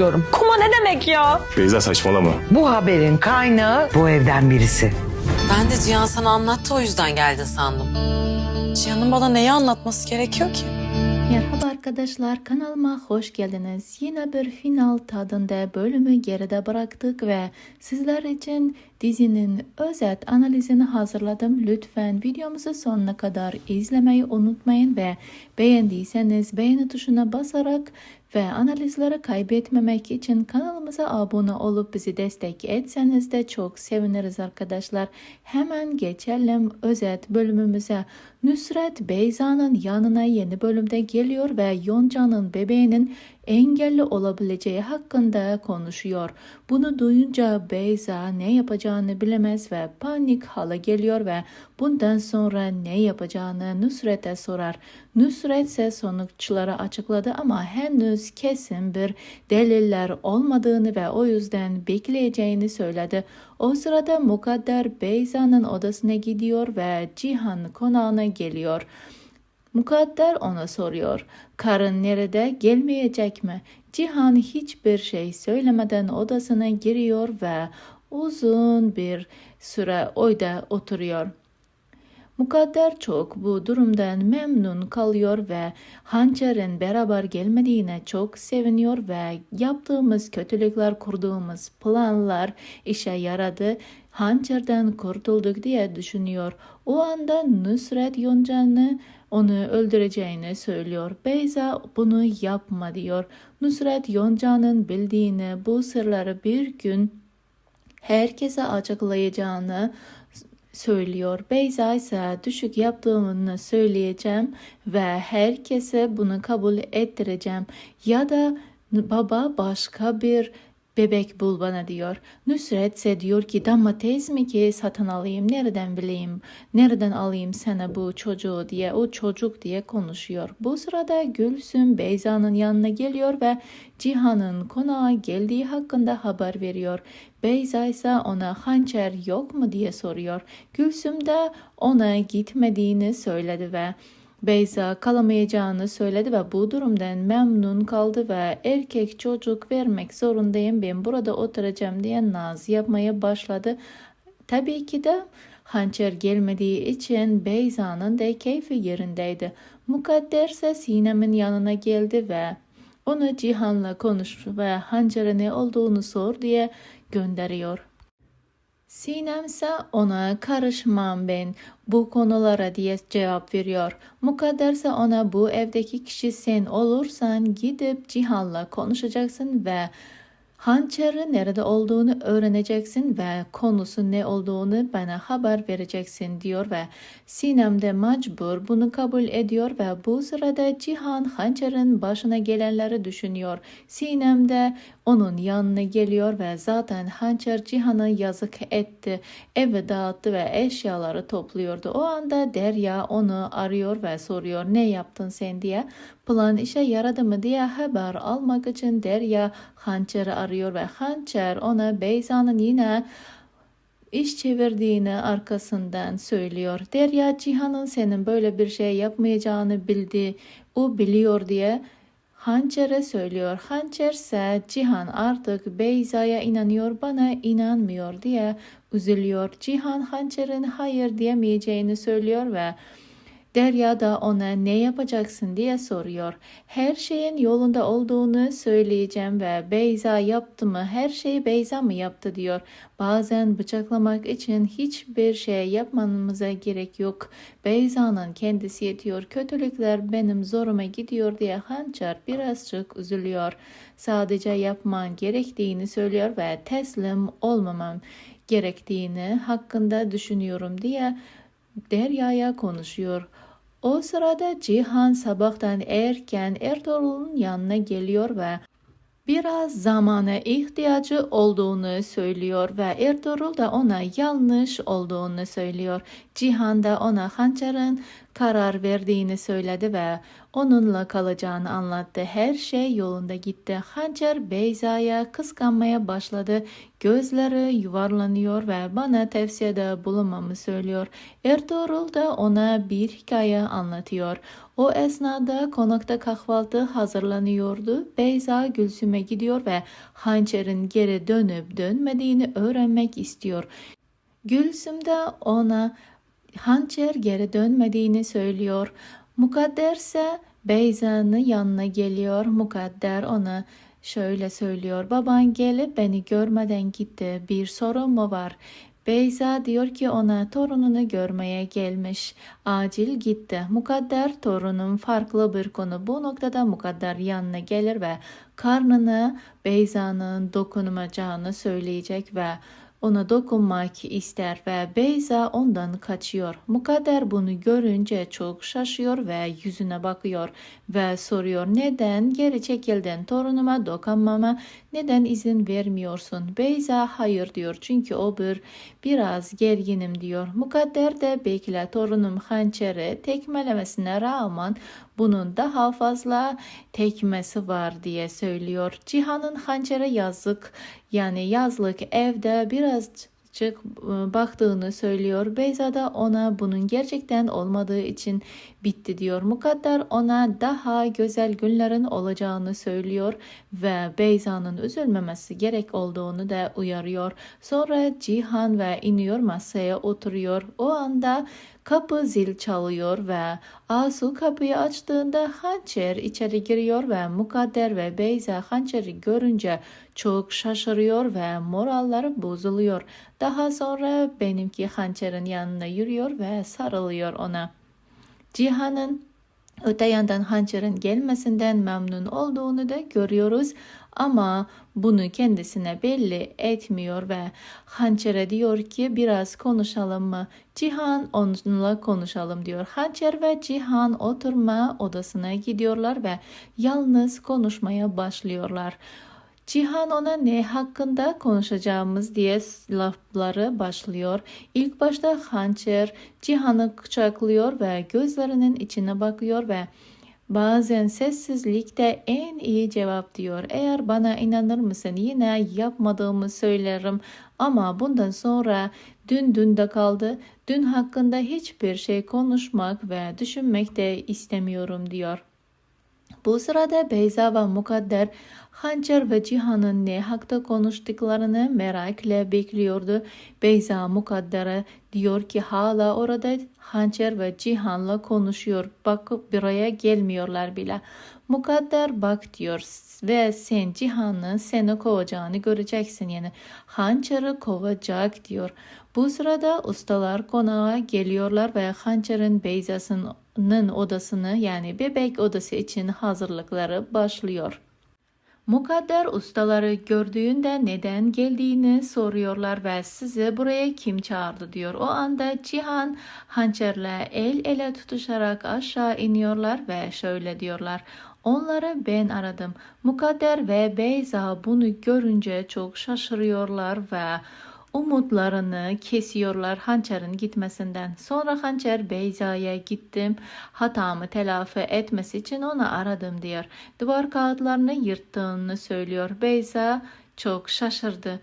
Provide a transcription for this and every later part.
diyorum. Kuma ne demek ya? Beyza saçmalama. Bu haberin kaynağı bu evden birisi. Ben de Cihan sana anlattı o yüzden geldin sandım. Cihan'ın bana neyi anlatması gerekiyor ki? Merhaba arkadaşlar kanalıma hoş geldiniz. Yine bir final tadında bölümü geride bıraktık ve sizler için dizinin özet analizini hazırladım. Lütfen videomuzu sonuna kadar izlemeyi unutmayın ve beğendiyseniz beğeni tuşuna basarak ve analizleri kaybetmemek için kanalımıza abone olup bizi destek etseniz de çok seviniriz arkadaşlar. Hemen geçelim özet bölümümüze. Nusret Beyza'nın yanına yeni bölümde geliyor ve Yonca'nın bebeğinin engelli olabileceği hakkında konuşuyor. Bunu duyunca Beyza ne yapacağını bilemez ve panik hala geliyor ve bundan sonra ne yapacağını Nusret'e sorar. Nusret ise sonuçları açıkladı ama henüz kesin bir deliller olmadığını ve o yüzden bekleyeceğini söyledi. O sırada Mukadder Beyza'nın odasına gidiyor ve Cihan konağına geliyor. Mukadder ona soruyor. Karın nerede? Gelmeyecek mi? Cihan hiçbir şey söylemeden odasına giriyor ve uzun bir süre oyda oturuyor. Mukadder çok bu durumdan memnun kalıyor ve Hançer'in beraber gelmediğine çok seviniyor ve yaptığımız kötülükler, kurduğumuz planlar işe yaradı. Hançer'den kurtulduk diye düşünüyor. O anda Nusret Yonca'nı onu öldüreceğini söylüyor. Beyza bunu yapma diyor. Nusret Yonca'nın bildiğini bu sırları bir gün herkese açıklayacağını söylüyor. Beyza ise düşük yaptığımını söyleyeceğim ve herkese bunu kabul ettireceğim. Ya da baba başka bir bebek bul bana diyor. Nusret ise diyor ki domates mi ki satın alayım nereden bileyim nereden alayım sana bu çocuğu diye o çocuk diye konuşuyor. Bu sırada Gülsüm Beyza'nın yanına geliyor ve Cihan'ın konağa geldiği hakkında haber veriyor. Beyza ise ona hançer yok mu diye soruyor. Gülsüm de ona gitmediğini söyledi ve Beyza kalamayacağını söyledi ve bu durumdan memnun kaldı ve erkek çocuk vermek zorundayım ben burada oturacağım diye naz yapmaya başladı. Tabii ki de hançer gelmediği için Beyza'nın da keyfi yerindeydi. Mukadder ise Sinem'in yanına geldi ve onu Cihan'la konuş ve hançere ne olduğunu sor diye gönderiyor. Sinem ise ona karışmam ben bu konulara diye cevap veriyor. Mukadder ise ona bu evdeki kişi sen olursan gidip Cihan'la konuşacaksın ve hançeri nerede olduğunu öğreneceksin ve konusu ne olduğunu bana haber vereceksin diyor ve Sinem de mecbur bunu kabul ediyor ve bu sırada Cihan hançerin başına gelenleri düşünüyor. Sinem de onun yanına geliyor ve zaten hançer Cihan'a yazık etti. Evi dağıttı ve eşyaları topluyordu. O anda Derya onu arıyor ve soruyor ne yaptın sen diye. Plan işe yaradı mı diye haber almak için Derya hançeri arıyor ve hançer ona Beyza'nın yine iş çevirdiğini arkasından söylüyor. Derya Cihan'ın senin böyle bir şey yapmayacağını bildi. O biliyor diye Hançer'e söylüyor. Hançer ise Cihan artık Beyza'ya inanıyor bana inanmıyor diye üzülüyor. Cihan Hançer'in hayır diyemeyeceğini söylüyor ve Derya da ona ne yapacaksın diye soruyor. Her şeyin yolunda olduğunu söyleyeceğim ve Beyza yaptı mı her şeyi Beyza mı yaptı diyor. Bazen bıçaklamak için hiçbir şey yapmamıza gerek yok. Beyza'nın kendisi yetiyor. Kötülükler benim zoruma gidiyor diye Hançer birazcık üzülüyor. Sadece yapman gerektiğini söylüyor ve teslim olmamam gerektiğini hakkında düşünüyorum diye Derya'ya konuşuyor. O sırada Cihan sabahtan erken Ertuğrul'un yanına geliyor ve biraz zamana ihtiyacı olduğunu söylüyor ve Ertuğrul da ona yanlış olduğunu söylüyor. Cihan da ona hançerin karar verdiğini söyledi ve onunla kalacağını anlattı. Her şey yolunda gitti. Hançer Beyza'ya kıskanmaya başladı. Gözleri yuvarlanıyor ve bana tavsiyede bulunmamı söylüyor. Ertuğrul da ona bir hikaye anlatıyor. O esnada konakta kahvaltı hazırlanıyordu. Beyza Gülsüm'e gidiyor ve hançerin geri dönüp dönmediğini öğrenmek istiyor. Gülsüm de ona hançer geri dönmediğini söylüyor. Mukadder ise Beyza'nın yanına geliyor. Mukadder ona şöyle söylüyor. Baban gelip beni görmeden gitti. Bir sorun mu var? Beyza diyor ki ona torununu görmeye gelmiş. Acil gitti. Mukadder torunun farklı bir konu. Bu noktada Mukadder yanına gelir ve karnına Beyza'nın dokunmayacağını söyleyecek ve ona dokunmak ister ve Beyza ondan kaçıyor. Mukadder bunu görünce çok şaşıyor ve yüzüne bakıyor ve soruyor neden geri çekildin torunuma dokunmama neden izin vermiyorsun? Beyza hayır diyor çünkü o bir biraz gerginim diyor. Mukadder de bekle torunum hançeri tekmelemesine rağmen bunun daha fazla tekmesi var diye söylüyor. Cihan'ın hançere yazık yani yazlık evde birazcık baktığını söylüyor. Beyza da ona bunun gerçekten olmadığı için bitti diyor. Mukadder ona daha güzel günlerin olacağını söylüyor ve Beyza'nın üzülmemesi gerek olduğunu da uyarıyor. Sonra Cihan ve iniyor masaya oturuyor. O anda Kapı zil çalıyor ve Asu kapıyı açtığında hançer içeri giriyor ve Mukadder ve Beyza hançeri görünce çok şaşırıyor ve moralları bozuluyor. Daha sonra benimki hançerin yanına yürüyor ve sarılıyor ona. Cihan'ın öte yandan hançerin gelmesinden memnun olduğunu da görüyoruz ama bunu kendisine belli etmiyor ve hançere diyor ki biraz konuşalım mı? Cihan onunla konuşalım diyor. Hançer ve Cihan oturma odasına gidiyorlar ve yalnız konuşmaya başlıyorlar. Cihan ona ne hakkında konuşacağımız diye lafları başlıyor. İlk başta hançer Cihan'ı kucaklıyor ve gözlerinin içine bakıyor ve Bazen sessizlikte en iyi cevap diyor. Eğer bana inanır mısın yine yapmadığımı söylerim ama bundan sonra dün dünde kaldı. Dün hakkında hiçbir şey konuşmak ve düşünmek de istemiyorum diyor. Bu sırada Beyza ve Mukadder Hançer ve Cihan'ın ne hakta konuştuklarını merakla bekliyordu. Beyza Mukadder'e diyor ki hala orada Hançer ve Cihan'la konuşuyor. Bakıp buraya gelmiyorlar bile. Mukadder bak diyor ve sen Cihan'ın seni kovacağını göreceksin yani. Hançer'i kovacak diyor. Bu sırada ustalar konağa geliyorlar ve Hançer'in Beyza'sının odasını yani bebek odası için hazırlıkları başlıyor. Mukadder ustaları gördüğünde neden geldiğini soruyorlar ve sizi buraya kim çağırdı diyor. O anda Cihan hançerle el ele tutuşarak aşağı iniyorlar ve şöyle diyorlar. Onları ben aradım. Mukadder ve Beyza bunu görünce çok şaşırıyorlar ve umutlarını kesiyorlar hançerin gitmesinden. Sonra hançer Beyza'ya gittim. Hatamı telafi etmesi için onu aradım diyor. Duvar kağıtlarını yırttığını söylüyor. Beyza çok şaşırdı.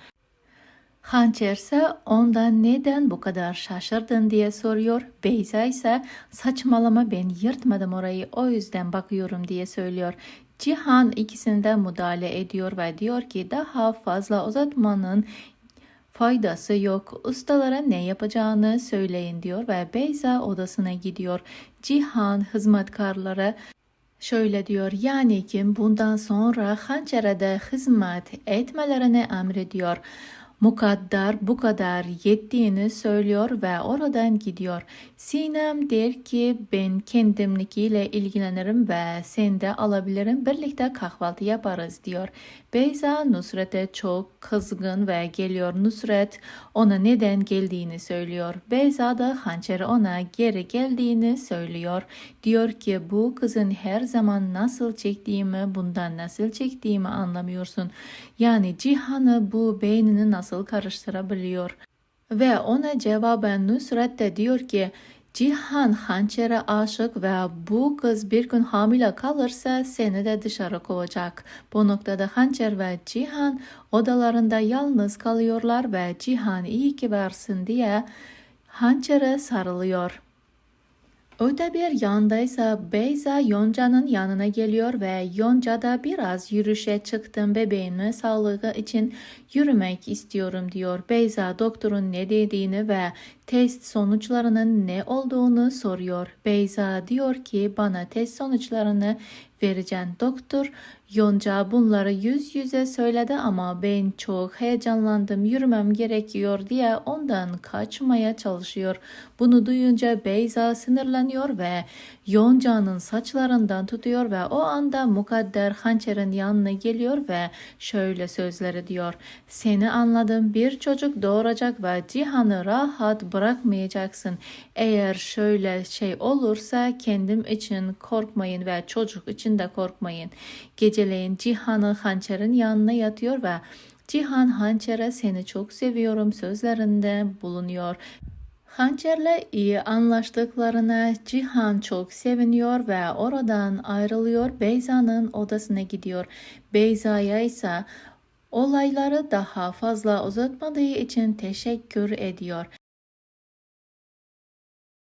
Hançer ise ondan neden bu kadar şaşırdın diye soruyor. Beyza ise saçmalama ben yırtmadım orayı o yüzden bakıyorum diye söylüyor. Cihan ikisinde müdahale ediyor ve diyor ki daha fazla uzatmanın faydası yok. Ustalara ne yapacağını söyleyin diyor ve Beyza odasına gidiyor. Cihan hizmetkarlara şöyle diyor yani kim bundan sonra hançerede hizmet etmelerini emrediyor. Mukadder bu kadar yettiğini söylüyor ve oradan gidiyor. Sinem der ki ben kendimlikiyle ilgilenirim ve sen de alabilirim birlikte kahvaltı yaparız diyor. Beyza Nusret'e çok kızgın ve geliyor. Nusret ona neden geldiğini söylüyor. Beyza da hançeri ona geri geldiğini söylüyor. Diyor ki bu kızın her zaman nasıl çektiğimi bundan nasıl çektiğimi anlamıyorsun. Yani Cihan'ı bu beynini nasıl karıştırabiliyor. Ve ona cevaben Nusret de diyor ki Cihan hançere aşık ve bu kız bir gün hamile kalırsa seni de dışarı kovacak. Bu noktada hançer ve Cihan odalarında yalnız kalıyorlar ve Cihan iyi ki varsın diye hançere sarılıyor. Öte bir yandaysa Beyza Yonca'nın yanına geliyor ve Yonca da biraz yürüyüşe çıktım bebeğimin sağlığı için yürümek istiyorum diyor. Beyza doktorun ne dediğini ve test sonuçlarının ne olduğunu soruyor. Beyza diyor ki bana test sonuçlarını vereceğim. Doktor Yonca bunları yüz yüze söyledi ama ben çok heyecanlandım yürümem gerekiyor diye ondan kaçmaya çalışıyor. Bunu duyunca Beyza sinirleniyor ve Yonca'nın saçlarından tutuyor ve o anda Mukadder hançerin yanına geliyor ve şöyle sözleri diyor. Seni anladım bir çocuk doğuracak ve Cihan'ı rahat bırakmayacaksın. Eğer şöyle şey olursa kendim için korkmayın ve çocuk için de korkmayın. Geceleyin Cihan'ı hançerin yanına yatıyor ve Cihan hançere seni çok seviyorum sözlerinde bulunuyor. Hançerle iyi anlaştıklarına Cihan çok seviniyor ve oradan ayrılıyor. Beyza'nın odasına gidiyor. Beyza'ya ise olayları daha fazla uzatmadığı için teşekkür ediyor.